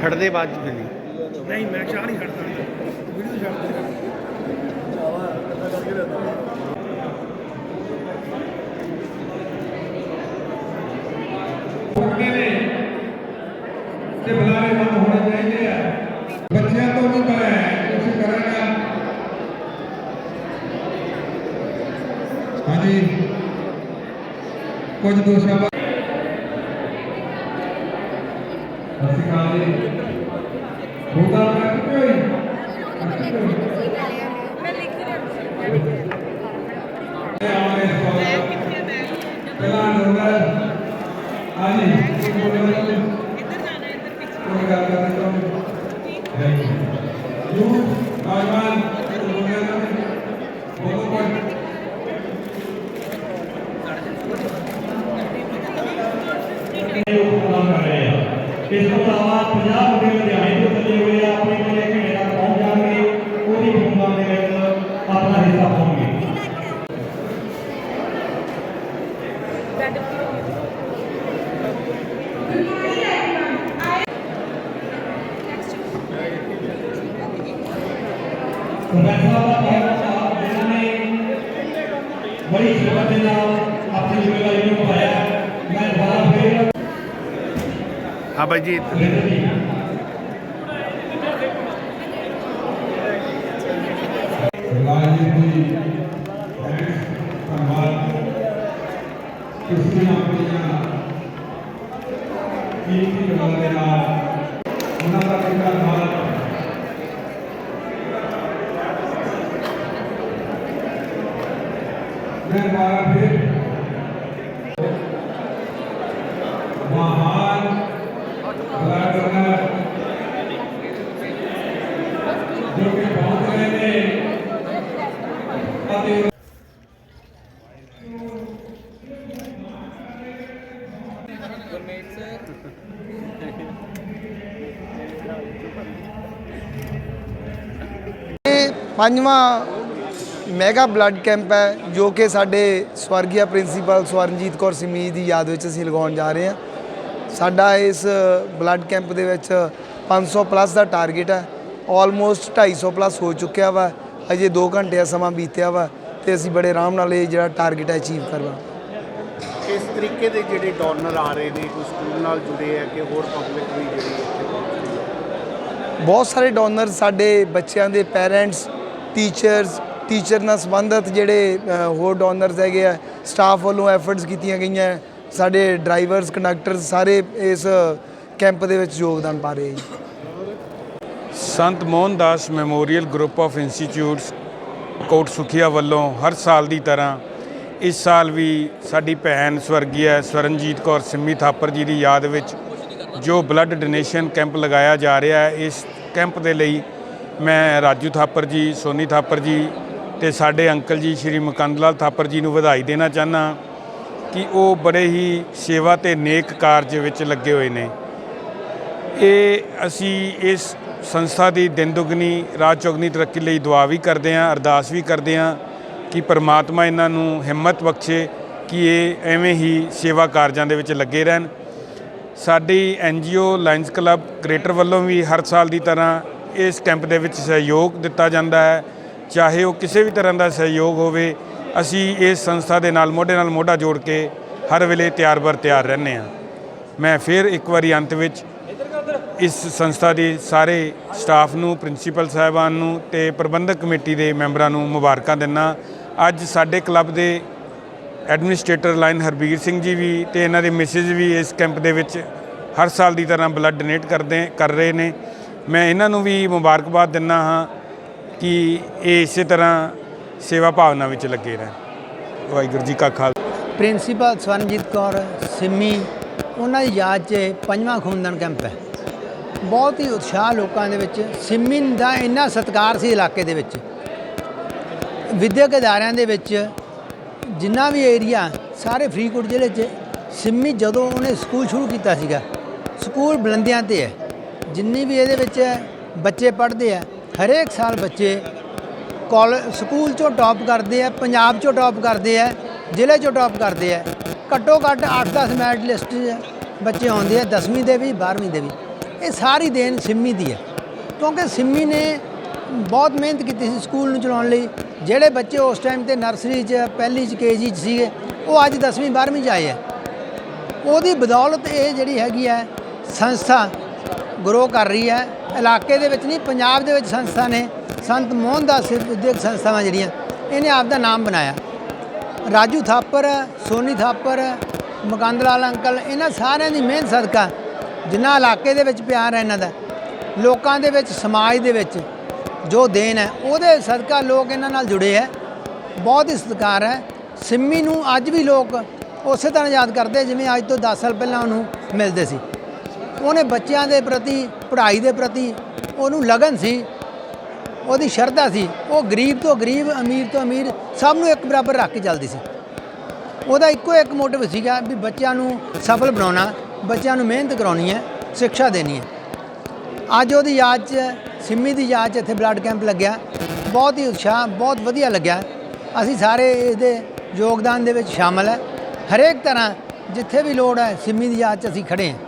ਛੱਡਦੇ ਬਾਅਦ ਚ ਨਹੀਂ। ਨਹੀਂ ਮੈਂ ਚਾਹ ਨਹੀਂ ਛੱਡਦਾ। ਵੀਡੀਓ ਛੱਡ ਦੇ। ਤੇ ਬੁਲਾਰੇ ਬੰਦ ਹੋਣੇ ਚਾਹੀਦੇ ਆ। ਬੱਚਿਆਂ ਤੋਂ ਨਹੀਂ ਕਰਾਇਆ ਤੁਸੀਂ ਕਰਨਾ ਹਾਂਜੀ। ਕੁਝ ਦੋਸ਼ਾਂ ਬਾਰੇ ਅਸੀਂ ਕਾਲ ਜੀ ਹੋਦਾ ਕਰ ਕੋਈ ਮੈਂ ਲਿਖ ਰਹੀ ਪਹਿਲਾ ਨੰਬਰ ਹਾਂਜੀ ਕੋਈ ਗੱਲ ਇੱਧਰ ਜਾਣਾ ਇੱਧਰ ਪਿੱਛੇ ਕਰਨੀ ਚਾਹੁੰਦੇ ਥੈਂਕ ਯੂ ਯੂ ਆਜਮਾਨ ਬਹੁਤ ਬਹੁਤ ਪ੍ਰਦਾਨ ਕਰ ਰਹੇ ਆ ਇਸ ਤੋਂ ਇਲਾਵਾ 50 ਮੁੰਡੇ ਲੁਧਿਆਣੇ ਤੋਂ ਚੱਲੇ ਹੋਏ ਆ, ਆਪਣੇ ਕੋਲੇ ਘੰਟੇ ਤੱਕ ਪਹੁੰਚ ਜਾਣਗੇ, ਉਹਦੀ ਖੂਨਦਾਨ ਦੇ ਵਿੱਚ ਆਪਣਾ ਹਿੱਸਾ ਪਾਉਣਗੇ। ਪ੍ਰੋਫੈਸਰ ਦਾ ਬਹੁਤ ਬਹੁਤ ਜਿਨ੍ਹਾਂ ਨੇ ਬੜੀ ਸ਼ਿੱਦਤ ਦੇ ਨਾਲ ਆਪਣੀ ਜ਼ਿੰਮੇਵਾਰੀ ਨੂੰ ਨਿਭਾਇਆ ਮੈਂ ਦੁਬਾਰਾ ਫੇਰ ਹਾਂ ਬਾਈ ਜੀ ਰਿੰਦਰ ਜੀ ਰਾਜਨੀਤੀ ਦੀ ਧੰਨਵਾਦ ਤੁਸੀਂ ਆਪਣੀਆਂ ਕੀਮਤੀ ਗੱਲਾਂ ਦੇ ਨਾਲ ਉਹਨਾਂ ਦਾ ਵੀ ਧੰਨਵਾਦ ਮੈਂ ਦੁਬਾਰਾ ਫਿਰ ਮਹਾਨ ਕਲਾਕਾਰ ਜੋ ਕਿ ਪਹੁੰਚ ਰਹੇ ਨੇ ਅਤੇ ਇਹ ਪੰਜਵਾਂ ਮੈਗਾ ਬਲੱਡ ਕੈਂਪ ਹੈ, ਜੋ ਕਿ ਸਾਡੇ ਸਵਰਗੀయ ਪ੍ਰਿੰਸੀਪਲ ਸਵਰਨਜੀਤ ਕੌਰ ਸਿਮੀ ਦੀ ਯਾਦ ਵਿੱਚ ਅਸੀਂ ਲਗਾਉਣ ਜਾ ਰਹੇ ਹਾਂ। ਸਾਡਾ ਇਸ ਬਲੱਡ ਕੈਂਪ ਦੇ ਵਿੱਚ 500 ਪਲੱਸ ਦਾ ਟਾਰਗੇਟ ਹੈ ਆਲਮੋਸਟ 250 ਪਲੱਸ ਹੋ ਚੁੱਕਿਆ ਵਾ। ਅਜੇ 2 ਘੰਟੇ ਦਾ ਸਮਾਂ ਬੀਤਿਆ ਵਾ ਤੇ ਅਸੀਂ ਬੜੇ ਆਰਾਮ ਨਾਲ ਇਹ ਜਿਹੜਾ ਟਾਰਗੇਟ ਹੈ ਅਚੀਵ ਕਰਵਾ ਇਸ ਤਰੀਕੇ ਦੇ ਜਿਹੜੇ ਡੋਨਰ ਆ ਰਹੇ ਨੇ ਕੋਈ ਸਕੂਲ ਨਾਲ ਜੁੜੇ ਆ ਕਿ ਹੋਰ ਪਬਲਿਕ ਵੀ ਜਿਹੜੀ ਇੱਥੇ ਬਹੁਤ ਸਾਰੇ ਡੋਨਰ ਸਾਡੇ ਬੱਚਿਆਂ ਦੇ ਪੈਰੈਂਟਸ ਟੀਚਰਸ ਟੀਚਰ ਨਾਲ ਸੰਬੰਧਿਤ ਜਿਹੜੇ ਹੋਰ ਡੋਨਰਸ ਹੈਗੇ ਆ ਸਟਾਫ ਵੱਲੋਂ ਐਫਰਟਸ ਕੀਤੀਆਂ ਗਈਆਂ। ਸਾਡੇ ਡਰਾਈਵਰਸ ਕੰਡਕਟਰਸ ਸਾਰੇ ਇਸ ਕੈਂਪ ਦੇ ਵਿੱਚ ਯੋਗਦਾਨ ਪਾ ਰਹੇ ਜੀ Sant Mohandas memorial group of institutes Kot Sukhia ਵੱਲੋਂ ਹਰ ਸਾਲ ਦੀ ਤਰ੍ਹਾਂ ਇਸ ਸਾਲ ਵੀ ਸਾਡੀ ਭੈਣ ਸਵਰਗੀ ਸਵਰਨਜੀਤ ਕੌਰ ਸਿੰਮੀ ਥਾਪਰ ਜੀ ਦੀ ਯਾਦ ਵਿੱਚ ਜੋ ਬਲੱਡ ਡੋਨੇਸ਼ਨ ਕੈਂਪ ਲਗਾਇਆ ਜਾ ਰਿਹਾ ਹੈ, ਇਸ ਕੈਂਪ ਦੇ ਲਈ ਮੈਂ ਰਾਜੂ ਥਾਪਰ ਜੀ, ਸੋਨੀ ਥਾਪਰ ਜੀ ਤੇ ਸਾਡੇ ਅੰਕਲ ਜੀ ਸ਼੍ਰੀ ਮੁਕੰਦ ਲਾਲ ਥਾਪਰ ਜੀ ਨੂੰ ਵਧਾਈ ਦੇਣਾ ਚਾਹੁੰਦਾ ਕਿ ਉਹ ਬੜੇ ਹੀ ਸੇਵਾ ਤੇ ਨੇਕ ਕਾਰਜ ਵਿੱਚ ਲੱਗੇ ਹੋਏ ਨੇ। ਇਹ ਅਸੀਂ ਇਸ ਸੰਸਥਾ ਦੀ ਦਿਨ ਦੁਗਣੀ, ਰਾਤ ਚੌਗਣੀ ਤਰੱਕੀ ਲਈ ਦੁਆ ਵੀ ਕਰਦੇ ਹਾਂ, ਅਰਦਾਸ ਵੀ ਕਰਦੇ ਹਾਂ ਕਿ ਪਰਮਾਤਮਾ ਇਹਨਾਂ ਨੂੰ ਹਿੰਮਤ ਬਖਸ਼ੇ ਕਿ ਇਹ ਐਵੇਂ ਹੀ ਸੇਵਾ ਕਾਰਜਾਂ ਦੇ ਵਿੱਚ ਲੱਗੇ ਰਹਿਣ। ਸਾਡੀ ਐਨਜੀਓ ਲਾਇਨਸ ਕਲੱਬ ਗ੍ਰੇਟਰ ਵੱਲੋਂ ਵੀ ਹਰ ਸਾਲ ਦੀ ਤਰ੍ਹਾਂ ਇਸ ਕੈਂਪ ਦੇ ਵਿੱਚ ਸਹਿਯੋਗ ਦਿੱਤਾ ਜਾਂਦਾ ਹੈ। ਚਾਹੇ ਉਹ ਕਿਸੇ ਵੀ ਤਰ੍ਹਾਂ ਦਾ ਸਹਿਯੋਗ ਹੋਵੇ, ਅਸੀਂ ਇਸ ਸੰਸਥਾ ਦੇ ਨਾਲ ਮੋਢੇ ਨਾਲ ਮੋਢਾ ਜੋੜ ਕੇ ਹਰ ਵੇਲੇ ਤਿਆਰ ਬਰ ਤਿਆਰ ਰਹਿੰਦੇ ਹਾਂ। ਮੈਂ ਫਿਰ ਇੱਕ ਵਾਰੀ ਅੰਤ ਵਿੱਚ ਇਸ ਸੰਸਥਾ ਦੇ ਸਾਰੇ ਸਟਾਫ ਨੂੰ, ਪ੍ਰਿੰਸੀਪਲ ਸਾਹਿਬਾਨ ਨੂੰ ਤੇ ਪ੍ਰਬੰਧਕ ਕਮੇਟੀ ਦੇ ਮੈਂਬਰਾਂ ਨੂੰ ਮੁਬਾਰਕਾਂ ਦਿੰਦਾ ਅੱਜ ਸਾਡੇ ਕਲੱਬ ਦੇ ਐਡਮਿਨਿਸਟ੍ਰੇਟਰ ਲਾਈਨ ਹਰਬੀਰ ਸਿੰਘ ਜੀ ਵੀ ਤੇ ਇਹਨਾਂ ਦੇ ਮਿਸਿਸ ਵੀ ਇਸ ਕੈਂਪ ਦੇ ਵਿੱਚ ਹਰ ਸਾਲ ਦੀ ਤਰ੍ਹਾਂ ਬਲੱਡ ਡੋਨੇਟ ਕਰਦੇ, ਕਰ ਰਹੇ ਨੇ। ਮੈਂ ਇਹਨਾਂ ਨੂੰ ਵੀ ਮੁਬਾਰਕਬਾਦ ਦਿੰਦਾ ਹਾਂ ਕਿ ਇਹ ਇਸੇ ਤਰ੍ਹਾਂ ਸੇਵਾ ਭਾਵਨਾ ਵਿੱਚ ਲੱਗੇ ਰਹਿਣ। ਵਾਹਿਗੁਰੂ ਜੀ ਕਾ ਖਾਲਸਾ। ਪ੍ਰਿੰਸੀਪਲ ਸਵਰਨਜੀਤ ਕੌਰ ਸਿੰਮੀ, ਉਹਨਾਂ ਦੀ ਯਾਦ 'ਚ ਪੰਜਵਾਂ ਖੂਨਦਾਨ ਕੈਂਪ ਹੈ। ਬਹੁਤ ਹੀ ਉਤਸ਼ਾਹ ਲੋਕਾਂ ਦੇ ਵਿੱਚ, ਸਿੰਮੀ ਦਾ ਇੰਨਾ ਸਤਿਕਾਰ ਸੀ ਇਲਾਕੇ ਦੇ ਵਿੱਚ। ਵਿਦਿਅਕ ਅਦਾਰਿਆਂ ਦੇ ਵਿੱਚ ਜਿੰਨਾ ਵੀ ਏਰੀਆ ਸਾਰੇ ਫਰੀਦਕੋਟ ਜ਼ਿਲ੍ਹੇ 'ਚ ਸਿੰਮੀ ਜਦੋਂ ਉਹਨੇ ਸਕੂਲ ਸ਼ੁਰੂ ਕੀਤਾ ਸੀਗਾ, ਸਕੂਲ ਬੁਲੰਦੀਆਂ ਤੇ ਹੈ। ਜਿੰਨੀ ਵੀ ਇਹਦੇ ਵਿੱਚ ਬੱਚੇ ਪੜ੍ਹਦੇ ਆ, ਹਰੇਕ ਸਾਲ ਬੱਚੇ ਕਾਲਜ ਸਕੂਲ ਚੋਂ ਟੌਪ ਕਰਦੇ ਆ, ਪੰਜਾਬ ਚੋਂ ਟੌਪ ਕਰਦੇ ਆ, ਜ਼ਿਲ੍ਹੇ ਚੋਂ ਟੌਪ ਕਰਦੇ ਆ। ਘੱਟੋ ਘੱਟ 8-10 ਮੈਡਲਿਸਟ ਬੱਚੇ ਆਉਂਦੇ ਆ 10ਵੀਂ ਦੇ ਵੀ 12ਵੀਂ ਦੇ ਵੀ। ਇਹ ਸਾਰੀ ਦੇਣ ਸਿੰਮੀ ਦੀ ਹੈ। ਕਿਉਂਕਿ ਸਿੰਮੀ ਨੇ ਬਹੁਤ ਮਿਹਨਤ ਕੀਤੀ ਸੀ ਸਕੂਲ ਨੂੰ ਚਲਾਉਣ ਲਈ। ਜਿਹੜੇ ਬੱਚੇ ਉਸ ਟਾਈਮ ਤੇ ਨਰਸਰੀ 'ਚ, ਪਹਿਲੀ 'ਚ ਕੇਜੀ 'ਚ ਸੀਗੇ, ਉਹ ਅੱਜ 10ਵੀਂ 12ਵੀਂ 'ਚ ਆਏ ਆ। ਉਹਦੀ ਬਦੌਲਤ ਇਹ ਜਿਹੜੀ ਹੈਗੀ ਹੈ ਸੰਸਥਾ ਗਰੋ ਕਰ ਰਹੀ ਹੈ ਇਲਾਕੇ ਦੇ ਵਿੱਚ ਨਹੀਂ, ਪੰਜਾਬ ਦੇ ਵਿੱਚ ਸੰਸਥਾ ਨੇ, ਸੰਤ ਮੋਹਨ ਦਾਸ ਵਿਦਿਅਕ ਸੰਸਥਾਵਾਂ ਜਿਹੜੀਆਂ, ਇਹਨੇ ਆਪ ਦਾ ਨਾਮ ਬਣਾਇਆ। ਰਾਜੂ ਥਾਪਰ, ਸੋਨੀ ਥਾਪਰ ਮਕੰਦ ਲਾਲ ਅੰਕਲ, ਇਹਨਾਂ ਸਾਰਿਆਂ ਦੀ ਮਿਹਨਤ ਸਦਕਾ, ਜਿੰਨਾ ਇਲਾਕੇ ਦੇ ਵਿੱਚ ਪਿਆਰ ਹੈ ਇਹਨਾਂ ਦਾ, ਲੋਕਾਂ ਦੇ ਵਿੱਚ, ਸਮਾਜ ਦੇ ਵਿੱਚ ਜੋ ਦੇਣ ਹੈ, ਉਹਦੇ ਸਦਕਾ ਲੋਕ ਇਹਨਾਂ ਨਾਲ ਜੁੜੇ ਹੈ। ਬਹੁਤ ਹੀ ਸਤਿਕਾਰ ਹੈ। ਸਿੰਮੀ ਨੂੰ ਅੱਜ ਵੀ ਲੋਕ ਉਸੇ ਤਰ੍ਹਾਂ ਯਾਦ ਕਰਦੇ ਜਿਵੇਂ ਅੱਜ ਤੋਂ 10 ਸਾਲ ਪਹਿਲਾਂ ਉਹਨੂੰ ਮਿਲਦੇ ਸੀ। ਉਹਨੇ ਬੱਚਿਆਂ ਦੇ ਪ੍ਰਤੀ, ਪੜ੍ਹਾਈ ਦੇ ਪ੍ਰਤੀ ਉਹਨੂੰ ਲਗਨ ਸੀ। ਉਹਦੀ ਸ਼ਰਧਾ ਸੀ। ਉਹ ਗਰੀਬ ਤੋਂ ਗਰੀਬ, ਅਮੀਰ ਤੋਂ ਅਮੀਰ ਸਭ ਨੂੰ ਇੱਕ ਬਰਾਬਰ ਰੱਖ ਕੇ ਚੱਲਦੀ ਸੀ। ਉਹਦਾ ਇੱਕੋ ਇੱਕ ਮੋਟਿਵ ਸੀਗਾ ਵੀ ਬੱਚਿਆਂ ਨੂੰ ਸਫਲ ਬਣਾਉਣਾ, ਬੱਚਿਆਂ ਨੂੰ ਮਿਹਨਤ ਕਰਾਉਣੀ ਹੈ, ਸਿੱਖਿਆ ਦੇਣੀ ਹੈ। ਅੱਜ ਉਹਦੀ ਯਾਦ 'ਚ ਸਿੰਮੀ ਦੀ ਯਾਦ 'ਚ ਇੱਥੇ ਬਲੱਡ ਕੈਂਪ ਲੱਗਿਆ। ਬਹੁਤ ਹੀ ਉਤਸ਼ਾਹ, ਬਹੁਤ ਵਧੀਆ ਲੱਗਿਆ। ਅਸੀਂ ਸਾਰੇ ਇਹਦੇ ਯੋਗਦਾਨ ਦੇ ਵਿੱਚ ਸ਼ਾਮਲ ਹੈ। ਹਰੇਕ ਤਰ੍ਹਾਂ ਜਿੱਥੇ ਵੀ ਲੋੜ ਹੈ ਸਿੰਮੀ ਦੀ ਯਾਦ 'ਚ ਅਸੀਂ ਖੜੇ ਹਾਂ।